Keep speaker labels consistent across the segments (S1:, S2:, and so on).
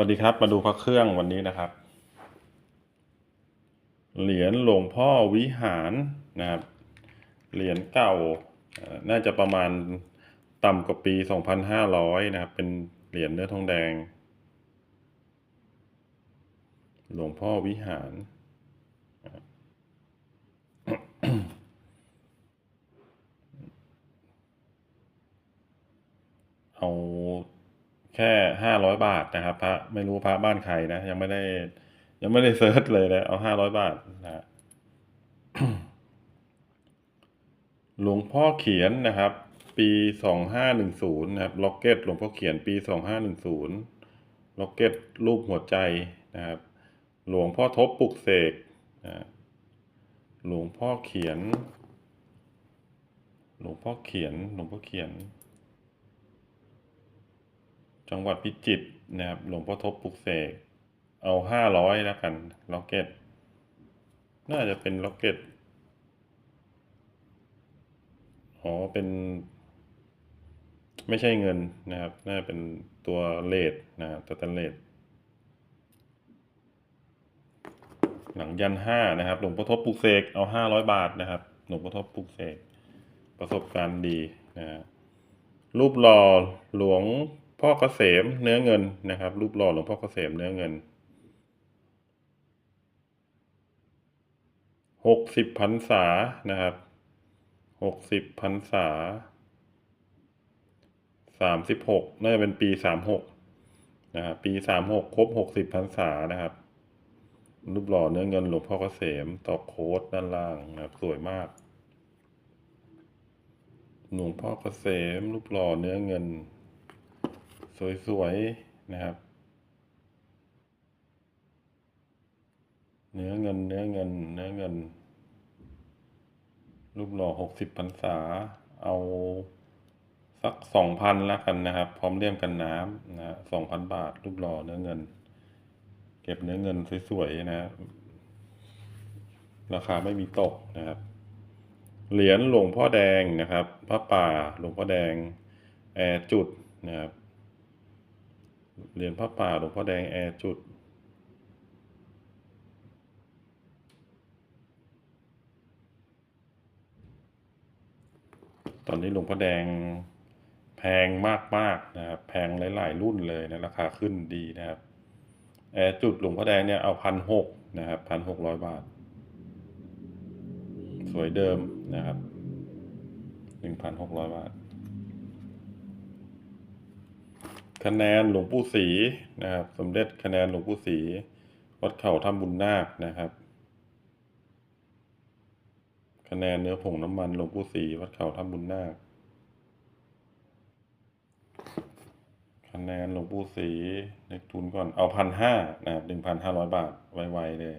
S1: วัสดีครับ มาดูพระเครื่องวันนี้นะครับ เหรียญหลวงพ่อวิหารนะครับ เหรียญเก่า น่าจะประมาณต่ำกว่าปี 2,500 นะครับ เป็นเหรียญเนื้อทองแดง หลวงพ่อวิหาร เอา แค่ห้าร้อยบาทนะครับ พระไม่รู้พระบ้านใครนะ ยังไม่ได้ ยังไม่ได้เซิร์ชเลยนะเอาห้าร้อยบาทนะหลวงพ่อเขียนนะครับ ปีสองห้าหนึ่งศูนย์นะครับล็อกเก็ตหลวงพ่อเขียนปีสองห้าหนึ่งศูนย์ล็อกเก็ตรูปหัวใจนะครับ หลวงพ่อทบปลุกเสกนะหลวงพ่อเขียน หลวงพ่อเขียน หลวงพ่อเขียน จังหวัดพิจิตรนะครับ หลวงพ่อทบปลุกเสก เอาห้าร้อยแล้วกัน ล็อกเก็ต น่าจะเป็นล็อกเก็ต อ๋อ เป็น ไม่ใช่เงินนะครับ น่าเป็นตัวเลทนะครับตัวตันเลทหลังยันห้านะครับ หลวงพ่อทบปลุกเสก เอาห้าร้อยบาทนะครับ หลวงพ่อทบปลุกเสก ประสบการณ์ดีนะฮะรูปหล่อหลวง พ่อเกษมเนื้อเงินนะครับ รูปหล่อหลวงพ่อเกษมเนื้อเงินหกสิบพรรษานะครับหกสิบพรรษาสามสิบหกน่าจะเป็นปีสามหกนะครับปีสามหกครบหกสิบพรรษานะครับ รูปหล่อเนื้อเงินหลวงพ่อเกษมต่อโค้ดด้านล่างนะครับสวยมากหลวงพ่อเกษมรูปหล่อเนื้อเงิน สวยๆนะครับ เนื้อเงินเนื้อเงิน เนื้อเงิน รูปหล่อหกสิบพรรษา เอาสักสองพันแล้วกันนะครับ พร้อมเลี่ยมกันน้ำนะสองพันบาท รูปหล่อเนื้อเงิน เก็บเนื้อเงินสวยๆนะราคาไม่มีตกนะครับเหรียญหลวงพ่อแดงนะครับพระป่าหลวงพ่อแดงแอร์จุดนะครับ เหรียญพระป่าหลวงพ่อแดงแอร์จุด ตอนนี้หลวงพ่อแดงแพงมากๆนะครับ แพงหลาย ๆ รุ่นเลยนะราคาขึ้นดีนะครับ แอร์จุดหลวงพ่อแดงเนี่ยเอาพันหกนะครับพันหกร้อยบาท สวยเดิมนะครับหนึ่งพันหกร้อยบาท คะแนนหลวงปู่ศรีนะครับ สมเด็จคะแนนหลวงปู่ศรีวัดเข่าถ้ำบุญนาคนะครับ คะแนนเนื้อผงน้ำมันหลวงปู่ศรีวัดเข่าถ้ำบุญนาค คะแนนหลวงปู่ศรีเล็กทุนก่อนเอาพันห้านะครับหนึ่งพันห้าร้อยบาทไวๆเลย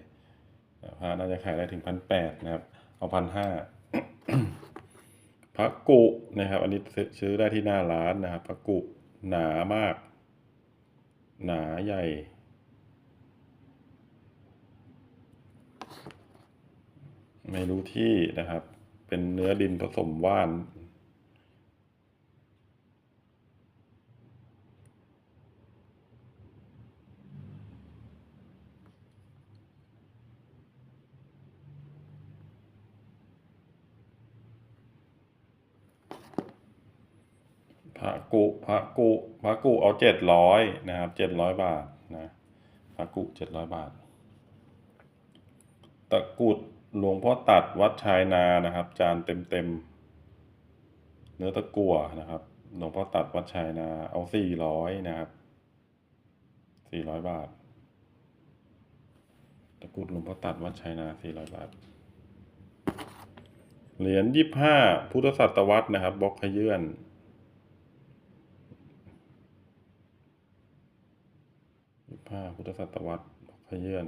S1: พระน่าจะขายได้ถึงพันแปดนะครับ เอาพันห้าพระกุนะครับ อันนี้ซื้อได้ที่หน้าร้านนะครับพระกุ หนามาก หนาใหญ่ ไม่รู้ที่นะครับ เป็นเนื้อดินผสมว่าน พ ระกุพระกุพระกุเอาเจ็ดร้อยนะครับเจ็ดร้อยบาทนะพระกุเจ็ดร้อยบาท ตะกุดหลวงพ่อตัดวัดชายนานะครับ จานเต็มเต็มเนื้อตะกั่วนะครับ หลวงพ่อตัดวัดชายนาเอาสี่ร้อยนะครับสี่ร้อยบาท ตะกุดหลวงพ่อตัดวัดชายนาสี่ร้อยบาทเหรียญยี่ห้าพุทธศตวรรษนะครับบล็อกขยื่น ยี่ห้าพุทธศตวรรษบล็อกขยื่น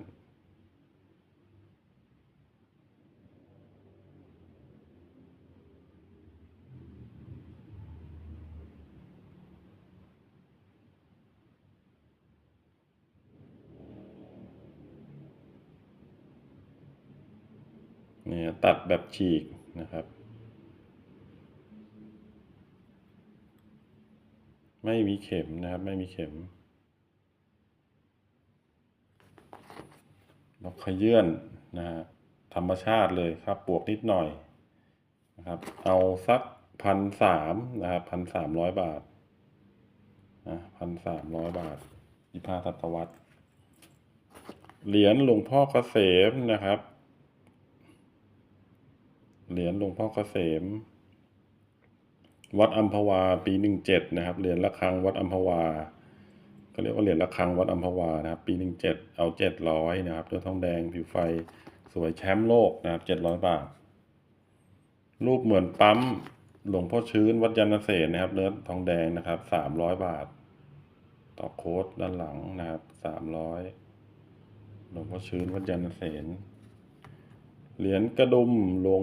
S1: เนี่ยตัดแบบฉีกนะครับ ไม่มีเข็มนะครับ ไม่มีเข็ม นกขยื่นนะฮะธรรมชาติเลยครับปวกนิดหน่อยนะครับ เอาสักพันสามนะครับพันสามร้อยบาทนะพันสามร้อยบาทยี่ห้าศตวรรษเหรียญหลวงพ่อเกษมนะครับ เหรียญหลวงพ่อเกษม วัดอัมพวาปีหนึ่งเจ็ดนะครับ เหรียญระฆังวัดอัมพวา ก็เรียกว่าเหรียญระฆังวัดอัมพวานะครับปีหนึ่งเจ็ดเอาเจ็ดร้อยนะครับเนื้อทองแดงผิวไฟสวยแชมป์โลกนะครับเจ็ดร้อยบาท รูปเหมือนปั๊มหลวงพ่อชื้นวัดยานเสนนะครับเนื้อทองแดงนะครับสามร้อยบาท ต่อโค้ดด้านหลังนะครับสามร้อยหลวงพ่อชื้นวัดยานเสนเหรียญกระดุมหลวง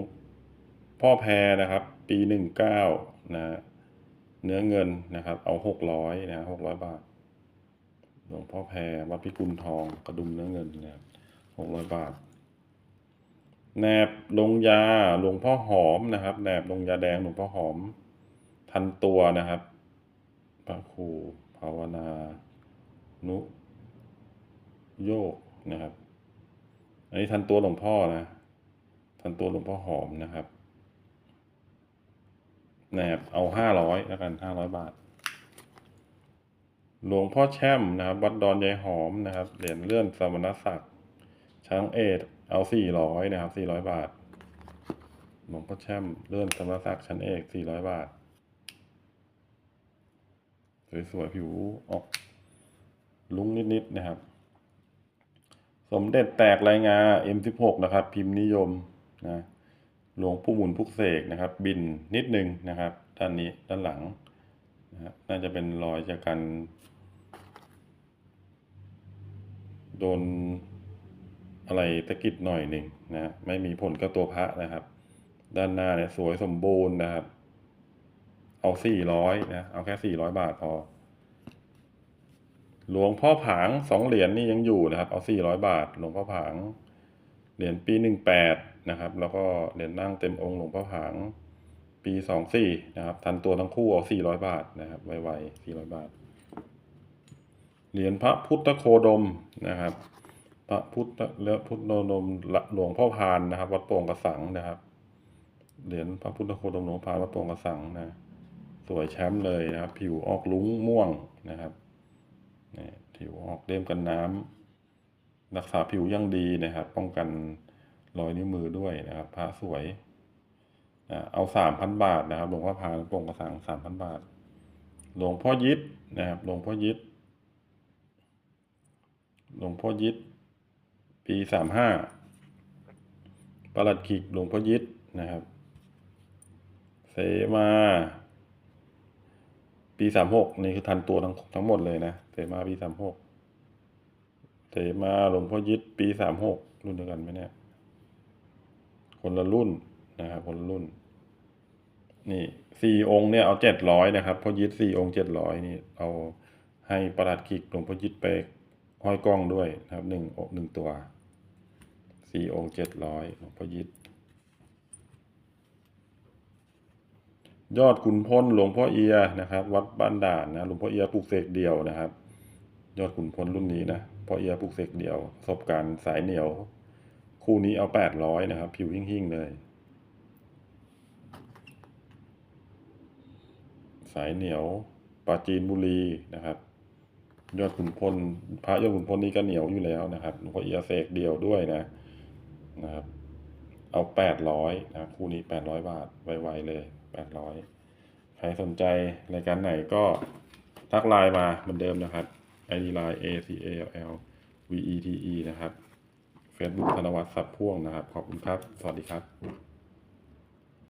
S1: พ่อแพรนะครับ ปีหนึ่งเก้านะฮะเนื้อเงินนะครับ เอาหกร้อยนะหกร้อยบาท หลวงพ่อแพรวัดพิกุลทองกระดุมเนื้อเงินนะครับหกร้อยบาทแหนบลงยาหลวงพ่อหอมนะครับแหนบลงยาแดงหลวงพ่อหอมทันตัวนะครับพระครูภาวนา นุ โยกนะครับ อันนี้ทันตัวหลวงพ่อนะ ทันตัวหลวงพ่อหอมนะครับแหนบเอาห้าร้อยแล้วกันห้าร้อยบาท หลวงพ่อแช่มนะครับ วัดดอนยายหอมนะครับ เหรียญเลื่อนสมณศักดิ์ ช้างเอดเอาสี่ร้อยนะครับสี่ร้อยบาท หลวงพ่อแช่มเลื่อนสมณศักดิ์ชั้นเอกสี่ร้อยบาท สวยๆผิวออกลุ้งนิดๆนะครับ สมเด็จแตกรายงา M16 นะครับ พิมพ์นิยมนะหลวงปู่หมุนพุกเสกนะครับ บินนิดนึงนะครับ ด้านนี้ด้านหลังนะฮะน่าจะเป็นรอยจากการ โดนอะไรตะกิดหน่อยหนึ่งนะฮะไม่มีผลกับตัวพระนะครับ ด้านหน้าเนี่ยสวยสมบูรณ์นะครับ เอาสี่ร้อยนะเอาแค่สี่ร้อยบาทพอ หลวงพ่อผางสองเหรียญนี่ยังอยู่นะครับ เอาสี่ร้อยบาท หลวงพ่อผางเหรียญปีหนึ่งแปดนะครับ แล้วก็เหรียญนั่งเต็มองค์หลวงพ่อผางปีสองสี่นะครับ ทันตัวทั้งคู่เอาสี่ร้อยบาทนะครับ ไวๆสี่ร้อยบาท เหรียญพระพุทธโคดมนะครับ พระพุทธและพุทธโนดมหลวงพ่อพานนะครับ วัดโป่งกระสังนะครับ เหรียญพระพุทธโคดมหลวงพ่อพานวัดโป่งกระสังนะ สวยแชมป์เลยนะครับ ผิวออกลุ้งม่วงนะครับนี่ผิวออกเล่มกันน้ำรักษาผิวยังดีนะครับ ป้องกันรอยนิ้วมือด้วยนะครับ พระสวยเอาสามพันบาทนะครับหลวงพ่อพานโป่งกระสังสามพันบาท หลวงพ่อยิดนะครับ หลวงพ่อยิด หลวงพ่อยิดปีสามห้าประหลัดขิกหลวงพ่อยิดนะครับ เสมา ปีสามหกนี่คือทันตัวทั้งทั้งหมดเลยนะ เสมาปีสามหกเสมาหลวงพ่อยิดปีสามหกรุ่นเดียวกันไหมเนี่ย คนละรุ่นนะครับคนละรุ่น นี่สี่องค์เนี่ยเอาเจ็ดร้อยนะครับพ่อยิดสี่องค์เจ็ดร้อยนี่เอาให้ประหลัดขิกหลวงพ่อยิดไป ห้อยกล้องด้วยนะครับหนึ่งอกหนึ่งตัวสี่องค์เจ็ดร้อยหลวงพ่อยิดยอดขุนพลหลวงพ่อเอียนะครับ วัดบ้านด่านนะหลวงพ่อเอียปลูกเสกเดี่ยวนะครับ ยอดขุนพลรุ่นนี้นะพ่อเอียปลูกเสกเดี่ยวประสบการณ์สายเหนียว คู่นี้เอาแปดร้อยนะครับ ผิวหิ่งๆเลย สายเหนียวปราจีนบุรีนะครับ ยอดขุนพลพระยอดขุนพลนี้ก็เหนียวอยู่แล้วนะครับหลวงพ่อเอียเสกเดี่ยวด้วยนะนะครับ เอาแปดร้อยนะคู่นี้แปดร้อยบาทไวๆเลยแปดร้อยใครสนใจรายการไหนก็ทักไลน์มาเหมือนเดิมนะครับ ID line A C A L L V E T E นะครับ Facebook ธนวัฒน์สับพ่วงนะครับ ขอบคุณครับ สวัสดีครับ